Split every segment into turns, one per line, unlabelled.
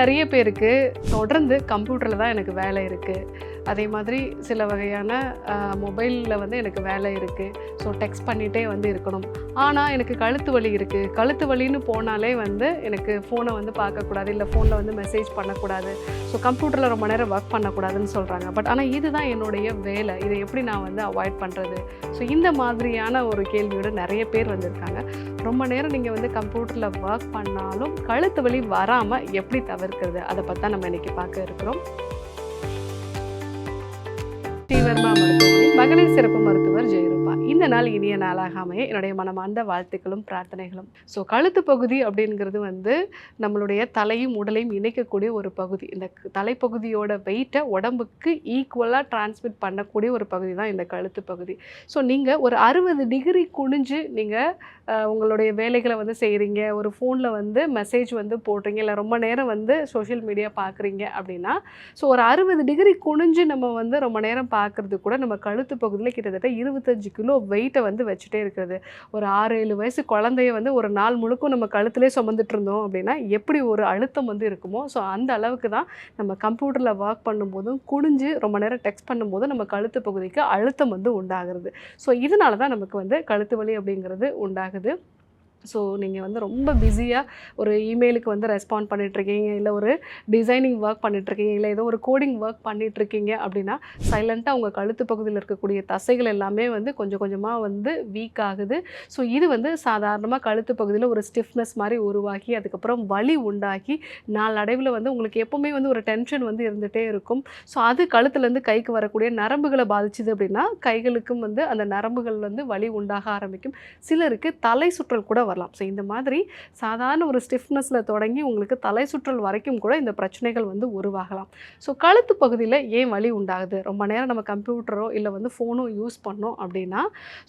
நிறைய பேருக்கு தொடர்ந்து கம்ப்யூட்டரில் தான் எனக்கு வேலை இருக்குது அதே மாதிரி சில வகையான மொபைலில் வந்து எனக்கு வேலை இருக்குது ஸோ டெக்ஸ்ட் பண்ணிகிட்டே வந்து இருக்கணும். ஆனால் எனக்கு கழுத்து வலி இருக்குது கழுத்து வலின்னு போனாலே வந்து எனக்கு ஃபோனை வந்து பார்க்கக்கூடாது. இல்லை ஃபோனில் வந்து மெசேஜ் பண்ணக்கூடாது. ஸோ கம்ப்யூட்டரில் ரொம்ப நேரம் ஒர்க் பண்ணக்கூடாதுன்னு சொல்கிறாங்க பட் ஆனால் இதுதான் என்னுடைய வேலை. இதை எப்படி நான் வந்து அவாய்ட் பண்ணுறது ஸோ இந்த மாதிரியான ஒரு கேள்வியோட நிறைய பேர் வந்திருக்காங்க. ரொம்ப நேரம் நீங்கள் வந்து கம்ப்யூட்டரில் ஒர்க் பண்ணாலும் கழுத்து வலி வராமல் எப்படி தவிர்க்கிறது? அதை பற்றி நம்ம இன்னைக்கு பார்க்க இருக்கிறோம். ஸ்ரீவர்மா மருத்துவமனை. மகளிர் சிறப்பு மருத்துவர் ஜெயரூபா. இந்த நாள் இனிய நாளாக அமைய என்னுடைய மனமார்ந்த வாழ்த்துக்களும் பிரார்த்தனைகளும். ஸோ கழுத்து பகுதி அப்படிங்கிறது வந்து நம்மளுடைய தலையும் உடலையும் இணைக்கக்கூடிய ஒரு பகுதி. இந்த தலைப்பகுதியோட வெயிட்டை உடம்புக்கு ஈக்குவலாக டிரான்ஸ்மிட் பண்ணக்கூடிய ஒரு பகுதி தான் இந்த கழுத்து பகுதி. ஸோ நீங்கள் ஒரு அறுபது டிகிரி குனிஞ்சு நீங்கள் உங்களுடைய வேலைகளை வந்து செய்கிறீங்க ஒரு ஃபோனில் வந்து மெசேஜ் வந்து போடுறீங்க. இல்லை ரொம்ப நேரம் வந்து சோஷியல் மீடியா பார்க்குறீங்க அப்படின்னா ஸோ ஒரு அறுபது டிகிரி குனிஞ்சு நம்ம வந்து ரொம்ப நேரம் பார்க்குறது கூட நம்ம கழுத்து கழுத்து பகுதியில் கிட்டத்தட்ட இருபத்தஞ்சு கிலோ வெயிட்டை வந்து வச்சுட்டே இருக்கிறது. ஒரு ஆறு ஏழு வயசு குழந்தைய வந்து ஒரு நாள் முழுக்கும் நம்ம கழுத்துலேயே சுமந்துட்டு இருந்தோம் அப்படின்னா எப்படி ஒரு அழுத்தம் வந்து இருக்குமோ ஸோ அந்த அளவுக்கு தான் நம்ம கம்ப்யூட்டரில் ஒர்க் பண்ணும்போதும் குனிஞ்சு ரொம்ப நேரம் டெக்ஸ்ட் பண்ணும்போதும் நம்ம கழுத்து பகுதிக்கு அழுத்தம் வந்து உண்டாகிறது. ஸோ இதனால தான் நமக்கு வந்து கழுத்து வலி அப்படிங்கிறது உண்டாகுது. ஸோ நீங்கள் வந்து ரொம்ப பிஸியாக ஒரு இமெயிலுக்கு வந்து ரெஸ்பாண்ட் பண்ணிகிட்ருக்கீங்க இல்லை ஒரு டிசைனிங் ஒர்க் பண்ணிகிட்ருக்கீங்க இல்லை ஏதோ ஒரு கோடிங் ஒர்க் பண்ணிகிட்ருக்கீங்க அப்படின்னா சைலண்ட்டாக உங்கள் கழுத்து பகுதியில் இருக்கக்கூடிய தசைகள் எல்லாமே வந்து கொஞ்சம் கொஞ்சமாக வந்து வீக் ஆகுது. ஸோ இது வந்து சாதாரணமாக கழுத்து பகுதியில் ஒரு ஸ்டிஃப்னஸ் மாதிரி உருவாக்கி அதுக்கப்புறம் வலி உண்டாக்கி நாளடைவில் வந்து உங்களுக்கு எப்போவுமே வந்து ஒரு டென்ஷன் வந்து இருந்துகிட்டே இருக்கும். ஸோ அது கழுத்துலேருந்து கைக்கு வரக்கூடிய நரம்புகளை பாதிச்சுது அப்படின்னா கைகளுக்கும் வந்து அந்த நரம்புகள் வந்து வலி உண்டாக ஆரம்பிக்கும். சிலருக்கு தலை சுற்றல் கூட வரலாம். ஸோ இந்த மாதிரி சாதாரண ஒரு ஸ்டிஃப்னஸில் தொடங்கி உங்களுக்கு தலை சுற்றல் வரைக்கும் கூட இந்த பிரச்சனைகள் வந்து உருவாகலாம். ஸோ கழுத்து பகுதியில் ஏன் வலி உண்டாகுது? ரொம்ப நேரம் நம்ம கம்ப்யூட்டரோ இல்லை வந்து ஃபோனோ யூஸ் பண்ணோம் அப்படின்னா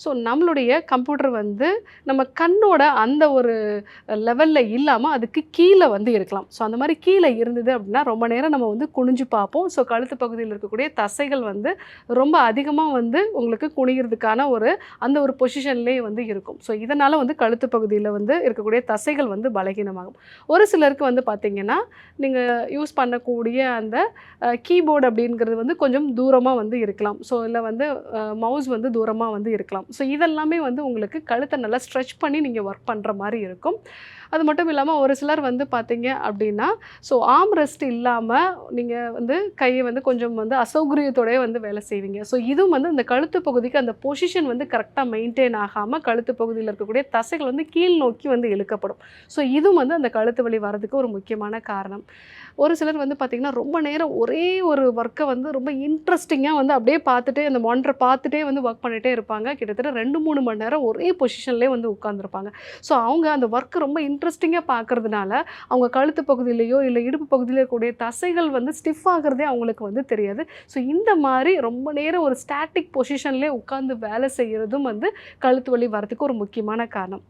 ஸோ நம்மளுடைய கம்ப்யூட்டர் வந்து நம்ம கண்ணோட அந்த ஒரு லெவலில் இல்லாமல் அதுக்கு கீழே வந்து இருக்கலாம். ஸோ அந்த மாதிரி கீழே இருந்தது அப்படின்னா ரொம்ப நேரம் நம்ம வந்து குனிஞ்சு பார்ப்போம். ஸோ கழுத்து பகுதியில் இருக்கக்கூடிய தசைகள் வந்து ரொம்ப அதிகமாக வந்து உங்களுக்கு குனிகிறதுக்கான ஒரு அந்த ஒரு பொசிஷன்லேயே வந்து இருக்கும். ஸோ இதனால் வந்து கழுத்து பகுதி பகுதியில் வந்து இருக்கக்கூடிய தசைகள் வந்து பலகீனமாகும். ஒரு சிலருக்கு வந்து பார்த்திங்கன்னா நீங்கள் யூஸ் பண்ணக்கூடிய அந்த கீபோர்டு அப்படிங்கிறது வந்து கொஞ்சம் தூரமாக வந்து இருக்கலாம். ஸோ இல்லை வந்து மவுஸ் வந்து தூரமாக வந்து இருக்கலாம். ஸோ இதெல்லாமே வந்து உங்களுக்கு கழுத்தை நல்லா ஸ்ட்ரெச் பண்ணி நீங்கள் ஒர்க் பண்ணுற மாதிரி இருக்கும். அது மட்டும் இல்லாமல் ஒரு சிலர் வந்து பார்த்தீங்க அப்படின்னா ஸோ ஆம் ரெஸ்ட் இல்லாமல் நீங்கள் வந்து கையை வந்து கொஞ்சம் வந்து அசௌகரியத்தோடய வந்து வேலை செய்வீங்க. ஸோ இதுவும் வந்து இந்த கழுத்து பகுதிக்கு அந்த பொசிஷன் வந்து கரெக்டாக மெயின்டைன் ஆகாமல் கழுத்து பகுதியில் இருக்கக்கூடிய தசைகள் வந்து கீழ் நோக்கி வந்து இழுக்கப்படும். ஸோ இதுவும் வந்து அந்த கழுத்து வலி வரதுக்கு ஒரு முக்கியமான காரணம். ஒரு சிலர் வந்து பார்த்திங்கன்னா ரொம்ப நேரம் ஒரே ஒரு ஒர்க்கை வந்து ரொம்ப இன்ட்ரெஸ்டிங்காக வந்து அப்படியே பார்த்துட்டே அந்த மானிட்டர் பார்த்துட்டே வந்து ஒர்க் பண்ணிகிட்டே இருப்பாங்க. கிட்டத்தட்ட ரெண்டு மூணு மணி நேரம் ஒரே பொசிஷன்லேயே வந்து உட்காந்துருப்பாங்க ஸோ அவங்க அந்த ஒர்க்கை ரொம்ப இன்ட்ரெஸ்டிங்காக பார்க்கறதுனால அவங்க கழுத்து பகுதியிலையோ இல்லை இடுப்பு பகுதியில இருக்கக்கூடிய தசைகள் வந்து ஸ்டிஃப் ஆகிறதே அவங்களுக்கு வந்து தெரியாது. ஸோ இந்த மாதிரி ரொம்ப நேரம் ஒரு ஸ்டாட்டிக் பொசிஷன்லேயே உட்காந்து வேலை செய்கிறதும் வந்து கழுத்து வலி வரதுக்கு ஒரு முக்கியமான காரணம்.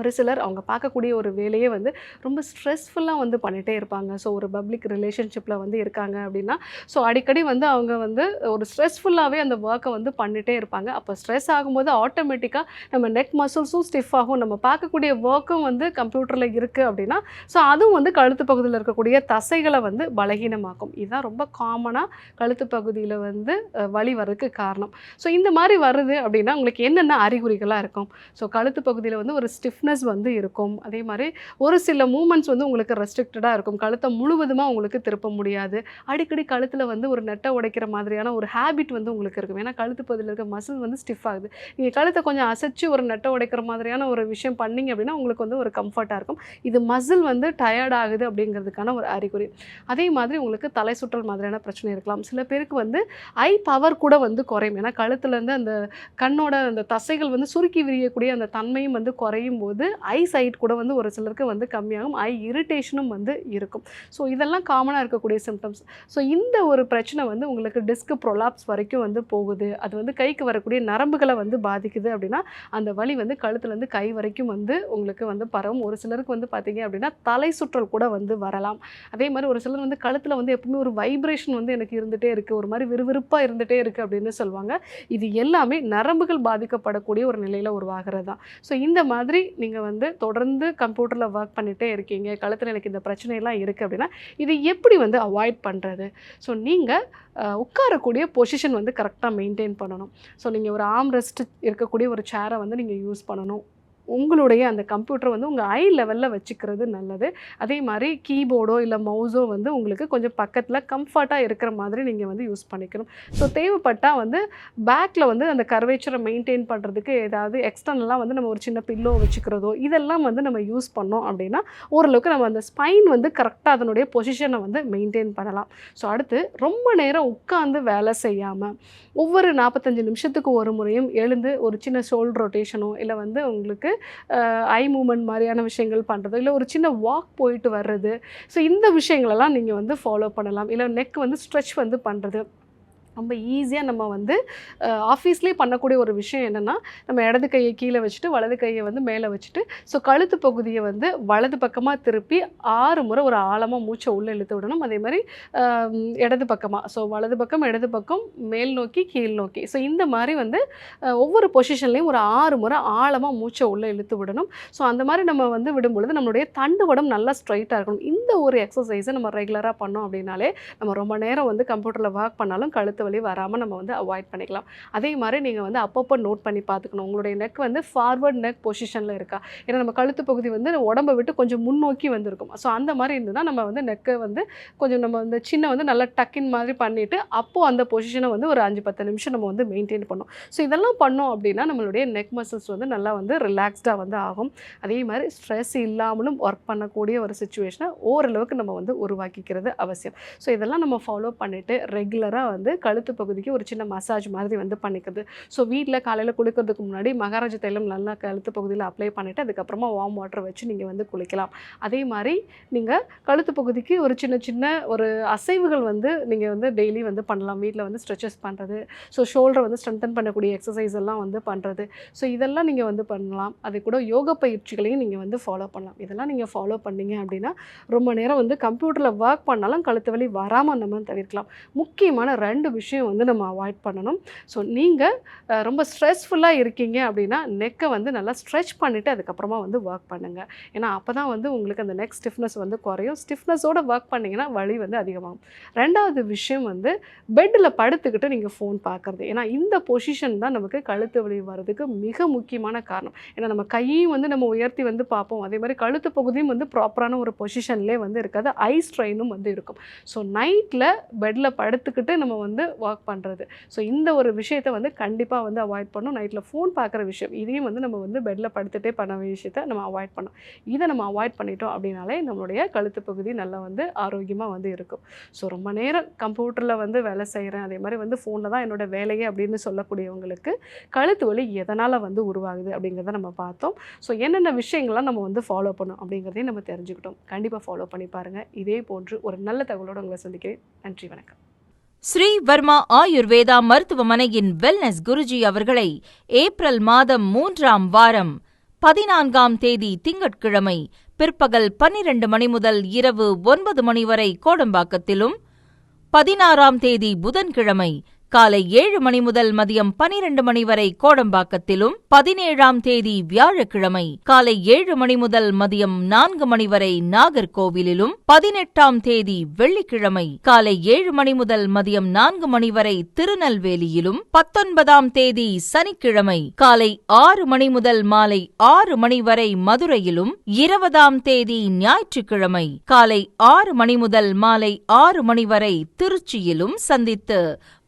ஒரு சிலர் அவங்க பார்க்கக்கூடிய ஒரு வேலையே வந்து ரொம்ப ஸ்ட்ரெஸ்ஃபுல்லாக வந்து பண்ணிகிட்டே இருப்பாங்க. ஸோ ஒரு பப்ளிக் ரிலேஷன்ஷிப்பில் வந்து இருக்காங்க அப்படின்னா ஸோ அடிக்கடி வந்து அவங்க வந்து ஒரு ஸ்ட்ரெஸ்ஃபுல்லாகவே அந்த ஒர்க்கை வந்து பண்ணிகிட்டே இருப்பாங்க. அப்போ ஸ்ட்ரெஸ் ஆகும்போது ஆட்டோமேட்டிக்காக நம்ம நெக் மசில்ஸும் ஸ்டிஃப் ஆகும். நம்ம பார்க்கக்கூடிய ஒர்க்கும் வந்து கம்ப்யூட்டரில் இருக்குது அப்படின்னா ஸோ அதுவும் வந்து கழுத்து பகுதியில் இருக்கக்கூடிய தசைகளை வந்து பலகீனமாக்கும். இதுதான் ரொம்ப காமனாக கழுத்து பகுதியில் வந்து வழி வர்றதுக்கு காரணம். ஸோ இந்த மாதிரி வருது அப்படின்னா உங்களுக்கு என்னென்ன அறிகுறிகளாக இருக்கும்? ஸோ கழுத்து பகுதியில் வந்து ஒரு ஸ்டிஃப் ஸ்டிஃப்னஸ் வந்து இருக்கும். அதே மாதிரி ஒரு சில மூமெண்ட்ஸ் வந்து உங்களுக்கு ரெஸ்ட்ரிக்டடாக இருக்கும். கழுத்தை முழுவதுமாக உங்களுக்கு திருப்ப முடியாது. அடிக்கடி கழுத்தில் வந்து ஒரு நெட்டை உடைக்கிற மாதிரியான ஒரு ஹேபிட் வந்து உங்களுக்கு இருக்கும். ஏன்னா கழுத்து பகுதியில் இருக்க மசில் வந்து ஸ்டிஃப் ஆகுது. நீங்கள் கழுத்தை கொஞ்சம் அசைச்சு ஒரு நெட்டை உடைக்கிற மாதிரியான ஒரு விஷயம் பண்ணீங்க அப்படின்னா உங்களுக்கு வந்து ஒரு கம்ஃபர்ட்டாக இருக்கும். இது மசில் வந்து டயர்ட் ஆகுது அப்படிங்கிறதுக்கான ஒரு அறிகுறி. அதே மாதிரி உங்களுக்கு தலை சுற்றல் மாதிரியான பிரச்சனை இருக்கலாம். சில பேருக்கு வந்து ஐ பவர் கூட வந்து குறையும். ஏன்னா கழுத்துலேருந்து அந்த கண்ணோட அந்த தசைகள் வந்து சுருக்கி விரியக்கூடிய அந்த தன்மையும் வந்து குறையும் போது ஐ சைட் கூட வந்து ஒரு சிலருக்கு வந்து கம்மியாகும். ஐ இரிட்டேஷனும் வந்து இருக்கும். ஸோ இதெல்லாம் காமனாக இருக்கக்கூடிய சிம்டம்ஸ் ஸோ இந்த ஒரு பிரச்சனை வந்து உங்களுக்கு டிஸ்க் ப்ரொலாப்ஸ் வரைக்கும் வந்து போகுது. அது வந்து கைக்கு வரக்கூடிய நரம்புகளை வந்து பாதிக்குது அப்படின்னா அந்த வலி வந்து கழுத்துலேருந்து கை வரைக்கும் வந்து உங்களுக்கு வந்து பரவும். ஒரு சிலருக்கு வந்து பார்த்தீங்க அப்படின்னா தலை சுற்றல் கூட வந்து வரலாம். அதே மாதிரி ஒரு சிலர் வந்து கழுத்தில் வந்து எப்பவுமே ஒரு வைப்ரேஷன் வந்து எனக்கு இருந்துகிட்டே இருக்குது ஒரு மாதிரி விறுவிறுப்பாக இருந்துகிட்டே இருக்குது அப்படின்னு சொல்லுவாங்க. இது எல்லாமே நரம்புகள் பாதிக்கப்படக்கூடிய ஒரு நிலையில் உருவாகிறது தான் ஸோ இந்த மாதிரி நீங்கள் வந்து தொடர்ந்து கம்ப்யூட்டரில் ஒர்க் பண்ணிகிட்டே இருக்கீங்க. கழுத்தில் எனக்கு இந்த பிரச்சனையெல்லாம் இருக்குது அப்படின்னா இது எப்படி வந்து அவாய்ட் பண்ணுறது ஸோ நீங்கள் உட்காரக்கூடிய பொசிஷன் வந்து கரெக்டாக மெயின்டைன் பண்ணணும். ஸோ நீங்கள் ஒரு ஆம் ரெஸ்ட் இருக்கக்கூடிய ஒரு சேரை வந்து நீங்கள் யூஸ் பண்ணணும். உங்களுடைய அந்த கம்ப்யூட்டர் வந்து உங்கள் ஐ லெவலில் வச்சுக்கிறது நல்லது. அதே மாதிரி கீபோர்டோ இல்லை மவுஸோ வந்து உங்களுக்கு கொஞ்சம் பக்கத்தில் கம்ஃபர்ட்டாக இருக்கிற மாதிரி நீங்கள் வந்து யூஸ் பண்ணிக்கணும். ஸோ தேவைப்பட்டால் வந்து பேக்கில் வந்து அந்த கர்வேச்சரை மெயின்டைன் பண்ணுறதுக்கு ஏதாவது எக்ஸ்டர்னலாக வந்து நம்ம ஒரு சின்ன பில்லோ வச்சுக்கிறதோ இதெல்லாம் வந்து நம்ம யூஸ் பண்ணோம் அப்படின்னா ஓரளவுக்கு நம்ம அந்த ஸ்பைன் வந்து கரெக்டாக அதனுடைய பொசிஷனை வந்து மெயின்டைன் பண்ணலாம். ஸோ அடுத்து ரொம்ப நேரம் உட்காந்து வேலை செய்யாமல் ஒவ்வொரு நாற்பத்தஞ்சு நிமிஷத்துக்கு ஒரு முறையும் எழுந்து ஒரு சின்ன ஷோல்டர் ரொட்டேஷனோ இல்லை வந்து உங்களுக்கு ஐ மூமெண்ட் மாதிரியான விஷயங்கள் பண்ணுறதோ இல்லை ஒரு சின்ன வாக் போயிட்டு வர்றது. ஸோ இந்த விஷயங்களெல்லாம் நீங்கள் வந்து ஃபாலோ பண்ணலாம். இல்லை நெக் வந்து ஸ்ட்ரெச் வந்து பண்ணுறது ரொம்ப ஈஸியாக நம்ம வந்து ஆஃபீஸ்லேயே பண்ணக்கூடிய ஒரு விஷயம் என்னென்னா நம்ம இடது கையை கீழே வச்சுட்டு வலது கையை வந்து மேலே வச்சுட்டு ஸோ கழுத்து பகுதியை வந்து வலது பக்கமாக திருப்பி ஆறு முறை ஒரு ஆழமாக மூச்சை உள்ளே இழுத்து விடணும். அதே மாதிரி இடது பக்கமாக ஸோ வலது பக்கம் இடது பக்கம் மேல் நோக்கி கீழ் நோக்கி. ஸோ இந்த மாதிரி வந்து ஒவ்வொரு பொசிஷன்லேயும் ஒரு ஆறு முறை ஆழமாக மூச்சை உள்ளே இழுத்து விடணும். ஸோ அந்த மாதிரி நம்ம வந்து விடும்பொழுது நம்மளுடைய தண்டுவடம் நல்லா ஸ்ட்ரைட்டாக இருக்கணும். இந்த ஒரு எக்ஸசைஸை நம்ம ரெகுலராக பண்ணோம் அப்படின்னாலே நம்ம ரொம்ப நேரம் வந்து கம்ப்யூட்டரில் ஒர்க் பண்ணாலும் கழுத்து வலி வராமல் நம்ம வந்து அவாய்ட் பண்ணிக்கலாம். அதே மாதிரி நீங்கள் வந்து அப்பப்போ நோட் பண்ணி பார்த்துக்கணும். உங்களுடைய நெக் வந்து ஃபார்வர்ட் நெக் பொசிஷனில் இருக்கா? ஏன்னா நம்ம கழுத்து பகுதி வந்து உடம்பை விட்டு கொஞ்சம் முன்னோக்கி வந்திருக்கும். ஸோ அந்த மாதிரி இருந்ததுன்னா நம்ம வந்து நெக்கை வந்து கொஞ்சம் நம்ம வந்து சின்ன வந்து நல்லா டக்கின் மாதிரி பண்ணிவிட்டு அப்போது அந்த பொசிஷனை வந்து ஒரு அஞ்சு பத்து நிமிஷம் நம்ம வந்து மெயின்டைன் பண்ணோம் ஸோ இதெல்லாம் பண்ணோம் அப்படின்னா நம்மளுடைய நெக் மசில்ஸ் வந்து நல்லா வந்து ரிலாக்ஸ்டாக வந்து ஆகும். அதே மாதிரி ஸ்ட்ரெஸ் இல்லாமலும் ஒர்க் பண்ணக்கூடிய ஒரு சுச்சுவேஷனை ஓரளவுக்கு நம்ம வந்து உருவாக்கிக்கிறது அவசியம். ஸோ இதெல்லாம் நம்ம ஃபாலோ பண்ணிவிட்டு ரெகுலராக வந்து கழுத்து பகுதிக்கு ஒரு சின்ன மசாஜ் மாதிரி வந்து பண்ணிக்குது. ஸோ வீட்டில் காலையில் குளிக்கிறதுக்கு முன்னாடி மகாராஜ தைலம் நல்லா கழுத்து பகுதியில் அப்ளை பண்ணிவிட்டு அதுக்கப்புறமா வார்ம் வாட்டர் வச்சு நீங்கள் வந்து குளிக்கலாம். அதே மாதிரி நீங்கள் கழுத்து பகுதிக்கு ஒரு சின்ன சின்ன ஒரு அசைவுகள் வந்து நீங்கள் வந்து டெய்லி வந்து பண்ணலாம். வீட்டில் வந்து ஸ்ட்ரெச்சஸ் பண்ணுறது ஸோ ஷோல்டர் வந்து ஸ்ட்ரென்தன் பண்ணக்கூடிய எக்ஸசைஸ் எல்லாம் வந்து பண்ணுறது ஸோ இதெல்லாம் நீங்கள் வந்து பண்ணலாம். அது கூட யோக பயிற்சிகளையும் நீங்கள் வந்து ஃபாலோ பண்ணலாம். இதெல்லாம் நீங்கள் ஃபாலோ பண்ணீங்க அப்படின்னா ரொம்ப நேரம் வந்து கம்ப்யூட்டரில் ஒர்க் பண்ணாலும் கழுத்து வலி வராமல் நம்ம தவிர்க்கலாம். முக்கியமான ரெண்டு விஷயம் விஷயம் வந்து நம்ம அவாய்ட் பண்ணணும். ஸோ நீங்கள் ரொம்ப ஸ்ட்ரெஸ்ஃபுல்லாக இருக்கீங்க அப்படின்னா நெக்கை வந்து நல்லா ஸ்ட்ரெச் பண்ணிவிட்டு அதுக்கப்புறமா வந்து ஒர்க் பண்ணுங்கள் ஏன்னா அப்போ தான் வந்து உங்களுக்கு அந்த நெக் ஸ்டிஃப்னஸ் வந்து குறையும். ஸ்டிஃப்னஸோட ஒர்க் பண்ணிங்கன்னா வலி வந்து அதிகமாகும். ரெண்டாவது விஷயம் வந்து பெட்டில் படுத்துக்கிட்டு நீங்கள் ஃபோன் பார்க்குறது ஏன்னா இந்த பொசிஷன் தான் நமக்கு கழுத்து வலி வர்றதுக்கு மிக முக்கியமான காரணம். ஏன்னா நம்ம கையையும் வந்து நம்ம உயர்த்தி வந்து பார்ப்போம். அதே மாதிரி கழுத்து பகுதியும் வந்து ப்ராப்பரான ஒரு பொசிஷன்லேயே வந்து இருக்காது. ஐ ஸ்ட்ரெயினும் வந்து இருக்கும். ஸோ நைட்டில் பெட்டில் படுத்துக்கிட்டு நம்ம வந்து ஒர்க் பண்ணுறது ஸோ இந்த ஒரு விஷயத்தை வந்து கண்டிப்பாக வந்து அவாய்ட் பண்ணணும். நைட்டில் ஃபோன் பார்க்குற விஷயம் இதையும் வந்து நம்ம வந்து பெட்டில் படுத்துகிட்டே பண்ண விஷயத்த நம்ம அவாய்ட் பண்ணோம் இதை நம்ம அவாய்ட் பண்ணிட்டோம் அப்படின்னாலே நம்மளுடைய கழுத்து பகுதி நல்லா வந்து ஆரோக்கியமாக வந்து இருக்கும். ஸோ ரொம்ப நேரம் கம்ப்யூட்டரில் வந்து வேலை செய்கிறேன் அதே மாதிரி வந்து ஃபோனில் தான் என்னோட வேலையே அப்படின்னு சொல்லக்கூடியவங்களுக்கு கழுத்து வலி எதனால் வந்து உருவாகுது அப்படிங்கிறத நம்ம பார்த்தோம். ஸோ என்னென்ன விஷயங்கள்லாம் நம்ம வந்து ஃபாலோ பண்ணோம் அப்படிங்கிறதையும் நம்ம தெரிஞ்சுக்கிட்டோம். கண்டிப்பாக ஃபாலோ பண்ணி பாருங்கள் இதே போன்று ஒரு நல்ல தகவலோடு உங்களை சந்திக்கிறேன். நன்றி வணக்கம்.
ஸ்ரீ வர்மா ஆயுர்வேதா மருத்துவமனையின் வெல்னஸ் குருஜி அவர்களை ஏப்ரல் மாதம் மூன்றாம் வாரம் பதினான்காம் தேதி திங்கட்கிழமை பிற்பகல் பன்னிரண்டு மணி முதல் இரவு ஒன்பது மணி வரை கோடம்பாக்கத்திலும் பதினாறாம் தேதி புதன்கிழமை காலை ஏழு மணி முதல் மதியம் பனிரெண்டு மணி வரை கோடம்பாக்கத்திலும் பதினேழாம் தேதி வியாழக்கிழமை காலை ஏழு மணி முதல் மதியம் நான்கு மணி வரை நாகர்கோவிலிலும் பதினெட்டாம் தேதி வெள்ளிக்கிழமை காலை ஏழு மணி முதல் மதியம் நான்கு மணி வரை திருநெல்வேலியிலும் பத்தொன்பதாம் தேதி சனிக்கிழமை காலை ஆறு மணி முதல் மாலை ஆறு மணி வரை மதுரையிலும் இருபதாம் தேதி ஞாயிற்றுக்கிழமை காலை ஆறு மணி முதல் மாலை ஆறு மணி வரை திருச்சியிலும் சந்தித்து